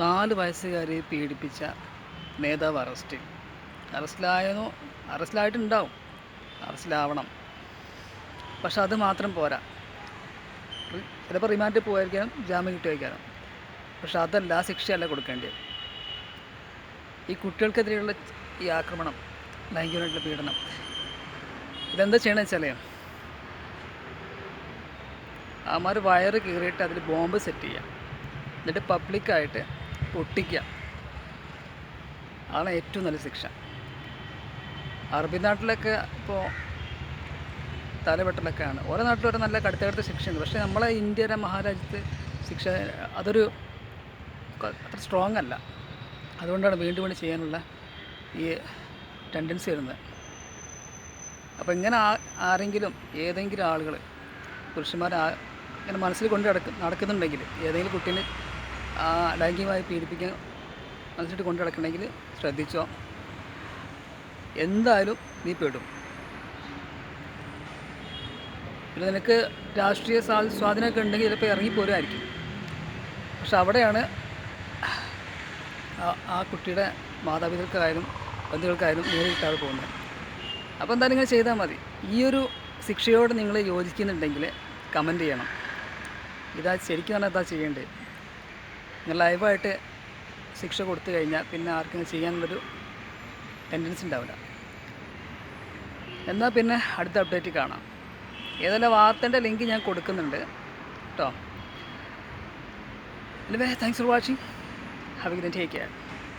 നാല് വയസ്സുകാരെ പീഡിപ്പിച്ച നേതാവ് അറസ്റ്റിൽ. അറസ്റ്റിലായെന്നോ അറസ്റ്റിലായിട്ടുണ്ടാവും. അറസ്റ്റിലാവണം. പക്ഷെ അത് മാത്രം പോരാ. ചിലപ്പോൾ റിമാൻഡിൽ പോയിരിക്കാനും ജാമ്യം കിട്ടുമായിരിക്കാം പക്ഷെ അതല്ല ശിക്ഷയല്ല കൊടുക്കേണ്ടത് ഈ കുട്ടികൾക്കെതിരെയുള്ള ഈ ആക്രമണം ലൈംഗികമായിട്ടുള്ള പീഡനം ഇതെന്താ ചെയ്യണമെന്ന് വെച്ചാലേ? അവന്മാർ വയറ് കീറിയിട്ട് അതിൽ ബോംബ് സെറ്റ് ചെയ്യുക എന്നിട്ട് പബ്ലിക്കായിട്ട് പൊട്ടിക്കുക. അതാണ് ഏറ്റവും നല്ല ശിക്ഷ. അറബി നാട്ടിലൊക്കെ ഇപ്പോൾ തലവെട്ടലൊക്കെയാണ്. ഓരോ നാട്ടിലും ഓരോ നല്ല കടുത്ത കടുത്ത ശിക്ഷയുണ്ട്. പക്ഷേ നമ്മളെ ഇന്ത്യയുടെ മഹാരാജ്യത്ത് ശിക്ഷ അതൊരു അത്ര സ്ട്രോങ് അല്ല അതുകൊണ്ടാണ് വീണ്ടും വീണ്ടും ചെയ്യാനുള്ള ഈ ടെൻഡൻസി വരുന്നത്. അപ്പോൾ ഇങ്ങനെ ആരെങ്കിലും ഏതെങ്കിലും ആളുകൾ പുരുഷന്മാർ ഇങ്ങനെ മനസ്സിൽ കൊണ്ട് നടക്കുന്നുണ്ടെങ്കിൽ ഏതെങ്കിലും കുട്ടീനെ ലൈംഗികമായി പീഡിപ്പിക്കാൻ മനസ്സിട്ട് കൊണ്ടു നടക്കണമെങ്കിൽ ശ്രദ്ധിച്ചോ. എന്തായാലും നീ പെടും. പിന്നെ നിനക്ക് രാഷ്ട്രീയ സ്വാ സ്വാധീനമൊക്കെ ഉണ്ടെങ്കിൽ ചിലപ്പോൾ ഇറങ്ങിപ്പോരുമായിരിക്കും പക്ഷെ അവിടെയാണ് ആ- ആ കുട്ടിയുടെ മാതാപിതാക്കൾക്കായാലും ബന്ധുക്കൾക്കായാലും നേരിട്ടാണ് പോകുന്നത്. അപ്പോൾ എന്തായാലും ഇങ്ങനെ ചെയ്താൽ മതി. ഈ ഒരു ശിക്ഷയോട് നിങ്ങൾ യോജിക്കുന്നുണ്ടെങ്കിൽ കമന്റ് ചെയ്യണം. ഇതാ ശരിക്കും പറഞ്ഞാൽ എന്താ ചെയ്യേണ്ടത്? ലൈവായിട്ട് ശിക്ഷ കൊടുത്തു കഴിഞ്ഞാൽ പിന്നെ ആർക്കും ചെയ്യാനുള്ളൊരു ടെൻഡൻസി ഉണ്ടാവില്ല. എന്നാൽ പിന്നെ അടുത്ത അപ്ഡേറ്റ് കാണാം. ഏതെല്ലാം വാർത്തേന്റെ ലിങ്ക് ഞാൻ കൊടുക്കുന്നുണ്ട്. കേട്ടോ അല്ലേ thanks for watching have a take care